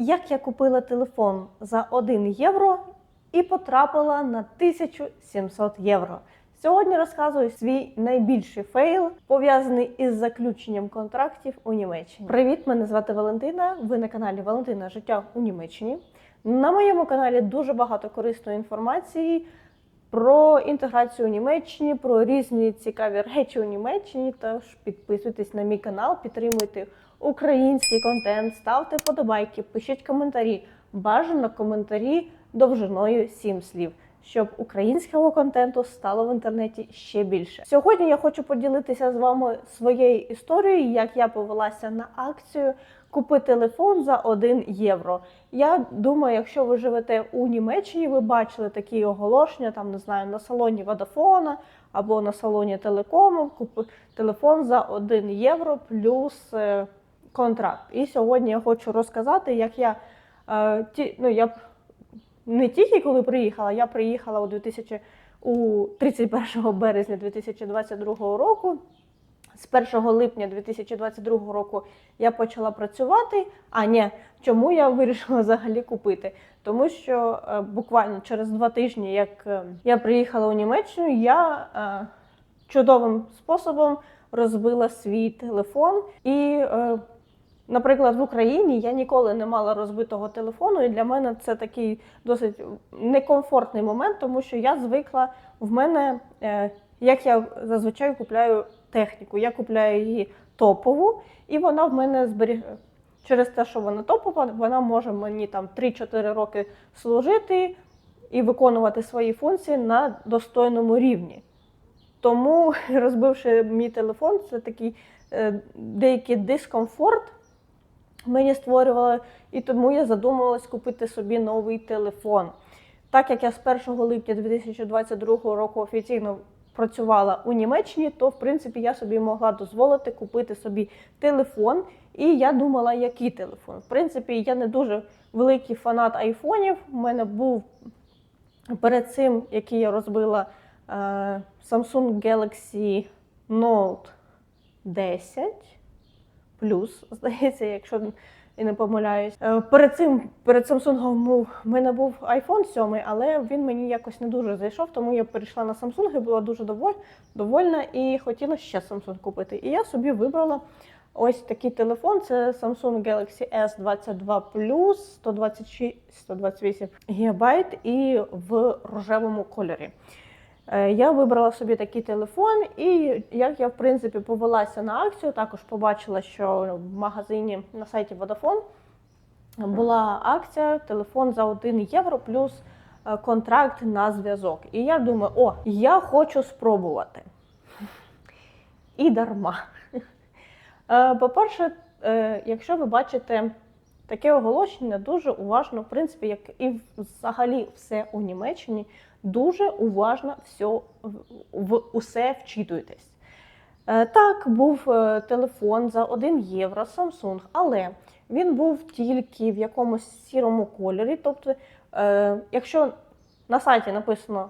Як я купила телефон за 1 євро і потрапила на 1700 євро. Сьогодні розказую свій найбільший фейл, пов'язаний із заключенням контрактів у Німеччині. Привіт, мене звати Валентина. Ви на каналі Валентина Життя у Німеччині. На моєму каналі дуже багато корисної інформації про інтеграцію у Німеччині, про різні цікаві речі у Німеччині. Тож підписуйтесь на мій канал, підтримуйте український контент, ставте вподобайки, пишіть коментарі. Бажано коментарі довжиною 7 слів, щоб українського контенту стало в інтернеті ще більше. Сьогодні я хочу поділитися з вами своєю історією, як я повелася на акцію купи телефон за 1 євро. Я думаю, якщо ви живете у Німеччині, ви бачили такі оголошення, там не знаю, на салоні Водафона або на салоні Телекому, купи телефон за 1 євро плюс е, контракт. І сьогодні я хочу розказати, як я е, ті, ну я не тільки коли приїхала, я приїхала у 2000, у 31 березня 2022 року. З 1 липня 2022 року я почала працювати. А ні, чому я вирішила взагалі купити? Тому що е, буквально через два тижні, як е, я приїхала у Німеччину, я е, чудовим способом розбила свій телефон. І, е, наприклад, в Україні я ніколи не мала розбитого телефону, і для мене це такий досить некомфортний момент, тому що я звикла в мене, е, як я зазвичай купляю техніку, я купляю її топову, і вона в мене зберіг... Через те, що вона топова, вона може мені там 3-4 роки служити і виконувати свої функції на достойному рівні. Тому, розбивши мій телефон, це такий е, деякий дискомфорт мені створювало, і тому я задумалась купити собі новий телефон. Так як я з 1 липня 2022 року офіційно працювала у Німеччині, то в принципі я собі могла дозволити купити собі телефон. І я думала, який телефон. В принципі, я не дуже великий фанат айфонів. У мене був перед цим, який я розбила е, Samsung Galaxy Note 10 Plus, здається, якщо і не помиляюсь. Е, Перед цим, перед Samsung в мене був iPhone 7, але він мені якось не дуже зайшов, тому я перейшла на Samsung і була дуже довольна і хотіла ще Samsung купити. І я собі вибрала ось такий телефон. Це Samsung Galaxy S22 Plus 126 128 ГБ і в рожевому кольорі. Е, Я вибрала собі такий телефон, і як я в принципі повелася на акцію, також побачила, що в магазині на сайті Vodafone була акція телефон за 1 євро плюс е, контракт на зв'язок. І я думаю, о, я хочу спробувати. І дарма. Е, По-перше, якщо ви бачите таке оголошення, дуже уважно, в принципі, як і взагалі все у Німеччині, дуже уважно все, в- усе вчитуєтесь. Е, Так, був е, телефон за 1 євро Samsung, але він був тільки в якомусь сірому кольорі. Тобто, е, якщо на сайті написано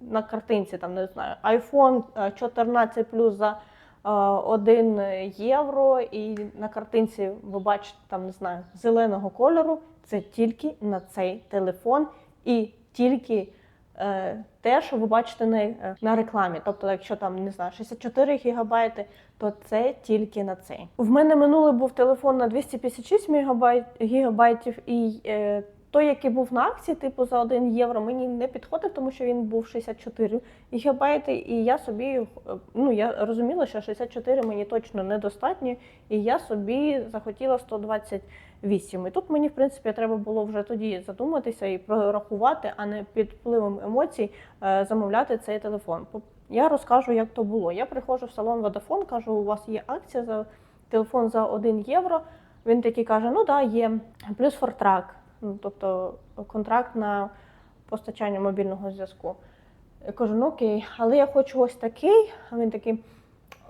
на картинці, там не знаю, iPhone е, 14 Plus за 1 євро, і на картинці ви бачите там, не знаю, зеленого кольору, це тільки на цей телефон і тільки е, те, що ви бачите на, е, на рекламі. Тобто, якщо там не знаю, 64 гігабайти, то це тільки на цей. В мене минулий був телефон на 256 мегабайт, гігабайтів, і е, той, який був на акції, типу за 1 євро, мені не підходив, тому що він був 64 гігабайти, і я собі е, ну я розуміла, що 64 мені точно недостатньо, і я собі захотіла 128. І тут мені, в принципі, треба було вже тоді задуматися і прорахувати, а не під впливом емоцій е, замовляти цей телефон. Я розкажу, як то було. Я приходжу в салон Vodafone, кажу, у вас є акція за телефон за 1 євро. Він такий каже: ну да, є. Плюс фортрак, ну, тобто контракт на постачання мобільного зв'язку. Я кажу, ну окей, але я хочу ось такий. А він такий,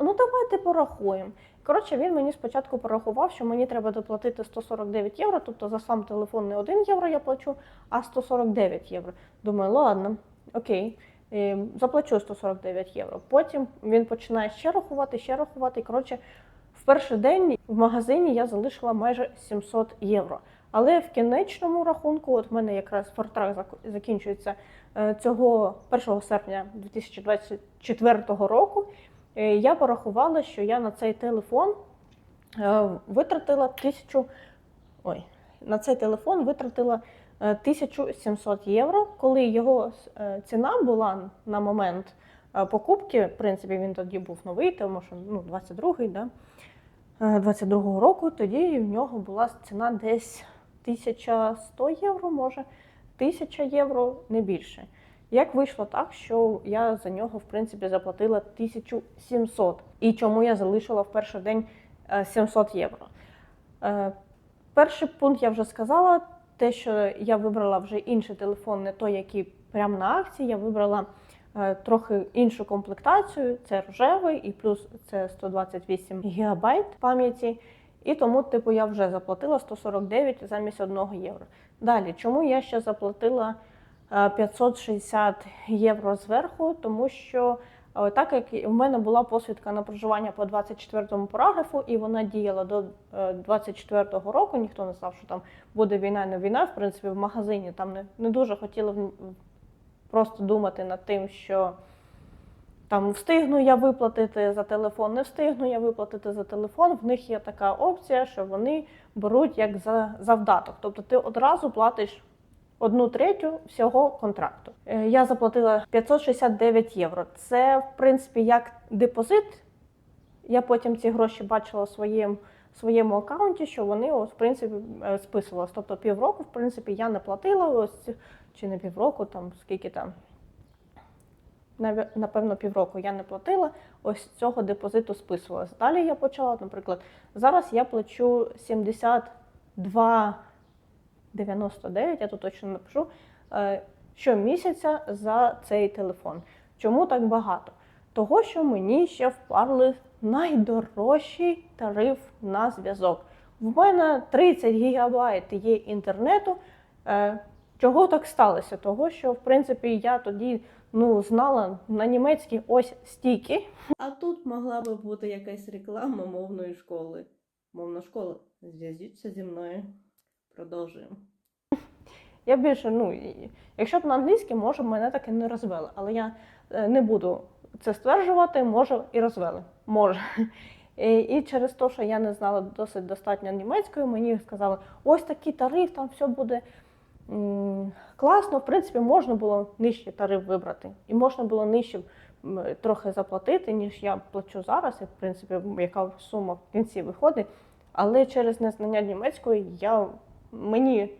ну давайте порахуємо. Коротше, він мені спочатку порахував, що мені треба доплатити 149 євро, тобто за сам телефон не 1 євро я плачу, а 149 євро. Думаю, ладно, окей, е, заплачу 149 євро. Потім він починає ще рахувати, ще рахувати. Коротше, в перший день в магазині я залишила майже 700 євро. Але в кінечному рахунку, от в мене якраз фортрак зак- закінчується е, цього 1 серпня 2024 року. Е, Я порахувала, що я на цей телефон е, витратила тисячу. Ой, на цей телефон витратила е, 1700 євро, коли його ціна була на момент покупки. В принципі, він тоді був новий, тому що ну, 22-й, да? е, 22-го року, тоді в нього була ціна десь 1100 євро, може, 1000 євро, не більше. Як вийшло так, що я за нього в принципі заплатила 1700. І чому я залишила в перший день е, 700 євро? Е, Перший пункт я вже сказала, те, що я вибрала вже інший телефон, не той, який прямо на акції. Я вибрала е, трохи іншу комплектацію. Це рожевий, і плюс це 128 гігабайт пам'яті. І тому, типу, я вже заплатила 149 замість 1 євро. Далі, чому я ще заплатила е, 560 євро зверху? Тому що е, так як в мене була посвідка на проживання по 24 параграфу, і вона діяла до е, 24 року, ніхто не знав, що там буде війна, не війна. В принципі, в магазині там не, не дуже хотіли просто думати над тим, що там встигну я виплатити за телефон, не встигну я виплатити за телефон. В них є така опція, що вони беруть як за завдаток. Тобто ти одразу платиш одну третю всього контракту. Е, Я заплатила 569 євро. Це, в принципі, як депозит. Я потім ці гроші бачила у своєму, своєму аккаунті, що вони в принципі е, списувалися. Тобто півроку, в принципі, я не платила ось чи не півроку, там скільки там. Напевно, півроку я не платила, ось цього депозиту списувалась. Далі я почала, наприклад, зараз я плачу 72,99, я тут точно напишу, е, щомісяця за цей телефон. Чому так багато? Того, що мені ще впарли найдорожчий тариф на зв'язок. В мене 30 гігабайт є інтернету. Е, Чого так сталося? Того, що в принципі я тоді ну, знала на німецькій ось стільки. А тут могла би бути якась реклама мовної школи. Мовна школа. Зв'язіться зі мною. Продовжуємо. Я більше, ну, якщо б на англійській, може, мене таки не розвели. Але я е, не буду це стверджувати, може і розвели. Може. І, і через те, що я не знала досить достатньо німецької, мені сказали, ось такий тариф, там все буде класно. В принципі, можна було нижчий тариф вибрати. І можна було нижче трохи заплатити, ніж я плачу зараз, і в принципі, яка сума в кінці виходить. Але через незнання німецької я, мені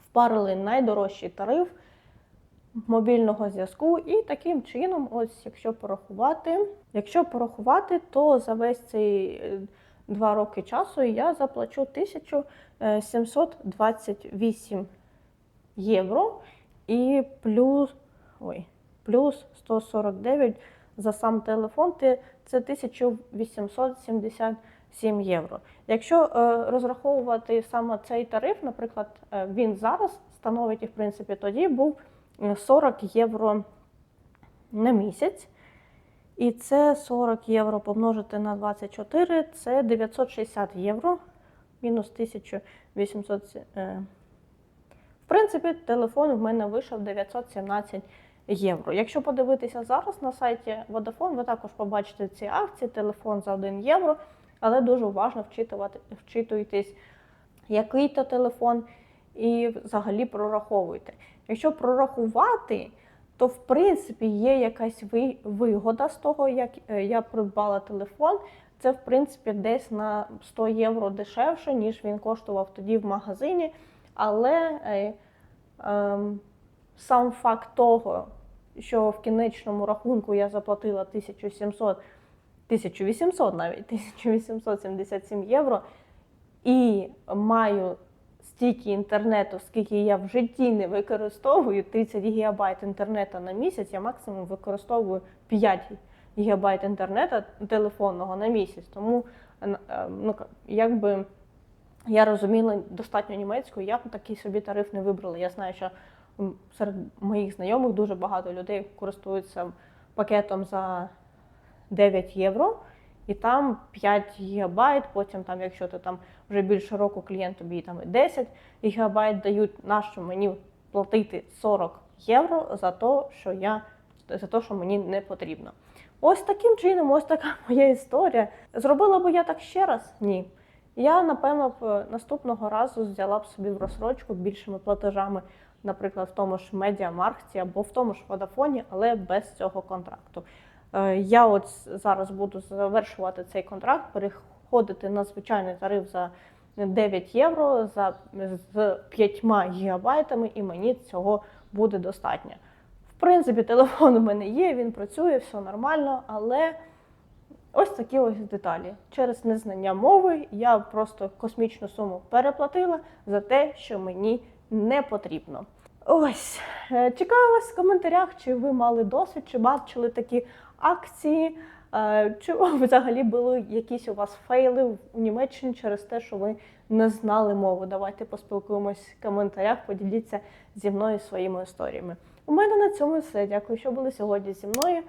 впарили найдорожчий тариф мобільного зв'язку, і таким чином, ось якщо порахувати, якщо порахувати, то за весь цей е, два роки часу я заплачу 1728 євро і плюс, ой, плюс 149 за сам телефон, це 1877 євро. Якщо е, розраховувати саме цей тариф, наприклад, е, він зараз становить і в принципі тоді був е, 40 євро на місяць. І це 40 євро помножити на 24, це 960 євро, мінус 1800. Принципі, телефон в мене вийшов 917 євро. Якщо подивитися зараз на сайті Vodafone, ви також побачите ці акції, телефон за 1 євро, але дуже уважно вчитувати, вчитуйтесь, який то телефон, і взагалі прораховуйте. Якщо прорахувати, то в принципі є якась ви- вигода з того, як е, я придбала телефон. Це в принципі десь на 100 євро дешевше, ніж він коштував тоді в магазині. Але е, ем, сам факт того, що в кінечному рахунку я заплатила 1700, 1800 навіть 1877 євро, і маю стільки інтернету, скільки я в житті не використовую, 30 гігабайт інтернету на місяць, я максимум використовую 5 гігабайт інтернету телефонного на місяць. Тому е, ну, якби я розуміла достатньо німецькою, я б такий собі тариф не вибрала. Я знаю, що серед моїх знайомих дуже багато людей користуються пакетом за 9 євро. І там 5 гігабайт, потім, там, якщо ти там вже більше року клієнт тобі там і 10 гігабайт дають, нащо мені платити 40 євро за те, що я за те, що мені не потрібно. Ось таким чином, ось така моя історія. Зробила б я так ще раз? Ні. Я, напевно, б е, наступного разу взяла б собі в розсрочку більшими платежами, наприклад, в тому ж Медіамаркті або в тому ж Водафоні, але без цього контракту. Е, Я от зараз буду завершувати цей контракт, переходити на звичайний тариф за 9 євро за з 5 гігабайтами, і мені цього буде достатньо. В принципі, телефон у мене є, він працює, все нормально, але ось такі ось деталі. Через незнання мови я просто космічну суму переплатила за те, що мені не потрібно. Ось, чекаю вас в коментарях, чи ви мали досвід, чи бачили такі акції, е, чи взагалі були якісь у вас фейли в Німеччині через те, що ви не знали мову. Давайте поспілкуємось в коментарях, поділіться зі мною своїми історіями. У мене на цьому все. Дякую, що були сьогодні зі мною.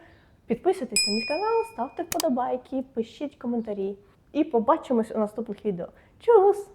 Підписуйтесь на мій канал, ставте вподобайки, пишіть коментарі. І побачимось у наступних відео. Чус!